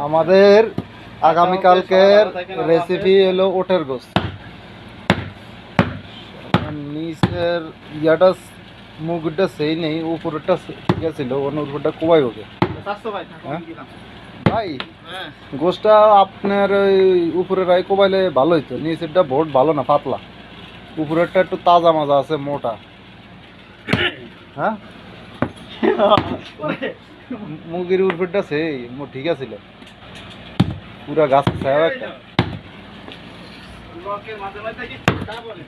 আমাদের আগামীকালকের রেসিপি হলো ওটের গোস নিচের ইয়াটা মুগটা সেই নেই উপরটা ঠিক ছিল অন্য উপরটা কোবাই ওকে হ্যাঁ? ভাই গোসটা আপনার ওই উপরের রায় কোবাইলে ভালো হইতো নিচেরটা ভোট ভালো না পাতলা। উপরেরটা একটু তাজা মাজা আছে মোটা। হ্যাঁ? মুগির উপরটা সেই ঠিক আছিল পুরা গাছ ছায়া একটা।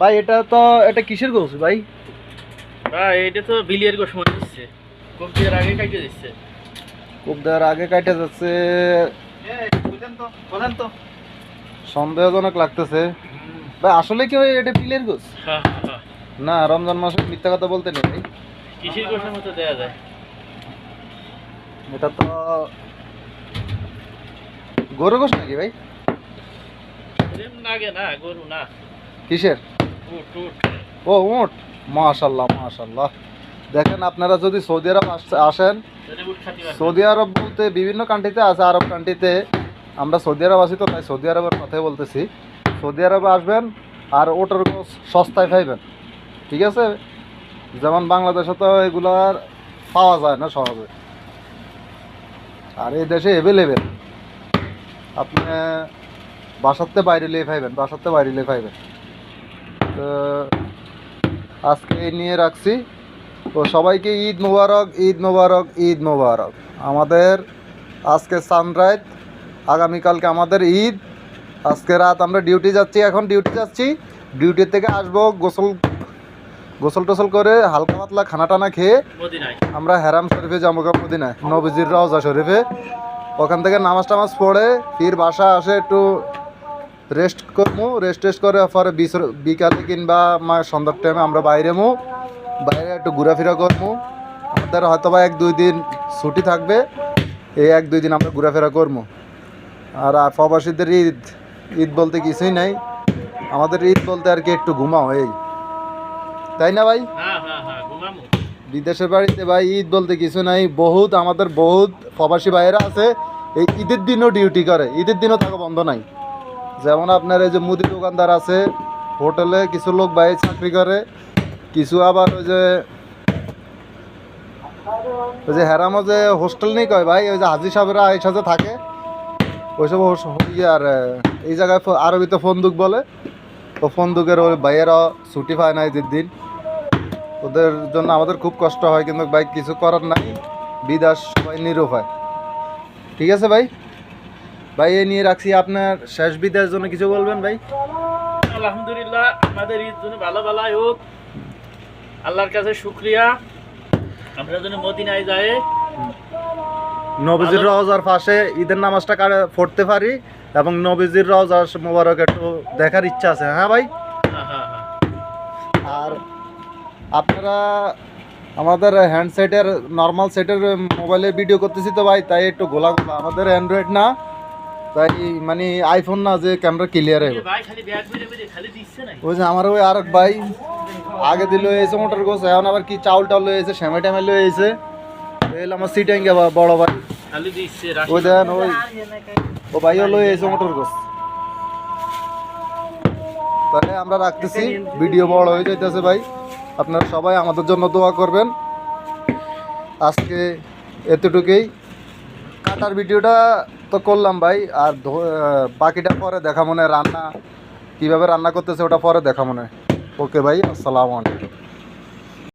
ভাই এটা তো এটা কিসের গোস ভাই? ভাই এটা তো বিলিয়ার মনে হচ্ছে। আগে কাটে কোপ দেওয়ার আগে কাটা যাচ্ছে। সন্দেহজনক লাগতেছে। ভাই আসলে কি এটা হ্যাঁ, হ্যাঁ। না রমজান মাসে মিথ্যা কথা বলতে নেই। ভাই কিসের মতো দেয়া যায়? এটা তো গরু গোস নাকি ভাই? লাগে না গরু না। কিসের? উট ও উঠ মাশাল্লাহ মাশাল্লাহ। দেখেন আপনারা যদি সৌদি আরব আস- আসেন সৌদি আরব বলতে বিভিন্ন কান্ট্রিতে আছে আরব কান্ট্রিতে আমরা সৌদি আরব আছি তো তাই সৌদি আরবের কথাই বলতেছি। সৌদি আরবে আসবেন আর ওটার গোস সস্তায় পাইবেন। ঠিক আছে? যেমন বাংলাদেশে তো এগুলার পাওয়া যায় না সহজে। আর এই দেশে অ্যাভেলেবেল আপনি বাসাতে বাইরে লিয়ে পাইবেন বাসাতে বাইরে লিয়ে পাইবেন তো আজকে এই নিয়ে রাখছি। তো সবাইকে ঈদ মোবারক ঈদ মোবারক ঈদ মোবারক। আমাদের আজকে সানরাইজ আগামীকালকে আমাদের ঈদ। আজকে রাত আমরা ডিউটি যাচ্ছি এখন ডিউটি যাচ্ছি। ডিউটি থেকে আসব গোসল গোসল টোসল করে হালকা পাতলা খানা টানা খেয়ে আমরা হেরাম শরীফে যাব মদিনায় নবজির রওজা শরীফে। ওখান থেকে নামাজ টামাজ পড়ে ফির বাসা আসে একটু রেস্ট করব রেস্ট টেস্ট করে পরে বিকালে কিংবা মা সন্ধ্যার টাইমে আমরা বাইরে মু বাইরে একটু ঘোরাফেরা করব আমাদের হয়তো বা এক দুই দিন ছুটি থাকবে এই এক দুই দিন আমরা ঘোরাফেরা করব আর প্রবাসীদের ঈদ ঈদ বলতে কিছুই নাই। আমাদের ঈদ বলতে আর কি একটু ঘুমাও এই। তাই না ভাই? হ্যাঁ হ্যাঁ হ্যাঁ বিদেশের বাড়িতে ভাই ঈদ বলতে কিছু নাই। বহুত আমাদের বহুত প্রবাসী ভাইয়েরা আছে। এই ঈদের দিনও ডিউটি করে। ঈদের দিনও থাকা বন্ধ নাই। যেমন আপনার এই যে মুদি দোকানদার আছে, হোটেলে কিছু লোক বাইরে চাকরি করে, কিছু আবার ওই যে ওই যে হেরামো যে হোস্টেল নেই কয় ভাই, ওই যে হাজি সাহেবরা এই সাথে থাকে ওইসব ইয়ে আর এই জায়গায় আরবিতে ফন্দুক বলে। ও ফন্দুকের ওই ভাইয়েরা ছুটি পায় না ঈদের দিন। ওদের জন্য আমাদের খুব কষ্ট হয়, কিন্তু ভাই কিছু করার নাই। বিদাস সবাই নিরুপায়। ঠিক আছে ভাই? ভাই এ নিয়ে রাখছি আপনার শেষ বিদায়ের জন্য কিছু বলবেন ভাই? আলহামদুলিল্লাহ আমাদের ঈদ জন্য ভালো ভালোই হোক। আল্লাহর কাছে শুক্রিয়া। আমরা যেন মদিনায় যাই। নবীজির রওজার পাশে ঈদের নামাজটা কারে- পড়তে পারি এবং নবীজির রওজার মোবারক একটু দেখার ইচ্ছা আছে। হ্যাঁ ভাই? হ্যাঁ হ্যাঁ হ্যাঁ। আর আপনারা আমাদের হ্যান্ডসেটের নর্মাল সেটের মোবাইলে ভিডিও করতেছি তো ভাই তাই একটু গোলা গোলা। আমাদের অ্যান্ড্রয়েড না তাই মানে আইফোন না যে ক্যামেরা ক্লিয়ার হবে ওই যে আমার ওই আরেক ভাই আগে দিল এসে মোটর গোস এখন আবার কি চাউল টাউল এসে শ্যামে ট্যামে লয়ে এসে এল আমার সিটাঙ্গে বড় ভাই। ওই ওই ও ভাইও লয়ে এসে মোটর গোস তাহলে আমরা রাখতেছি ভিডিও বড় হয়ে যাইতেছে ভাই। আপনারা সবাই আমাদের জন্য দোয়া করবেন। আজকে এতটুকুই। কাটার ভিডিওটা তো করলাম ভাই, আর বাকিটা পরে দেখা মনে রান্না, কীভাবে রান্না করতেছে ওটা পরে দেখা মনে ওকে ভাই, আসসালামু আলাইকুম।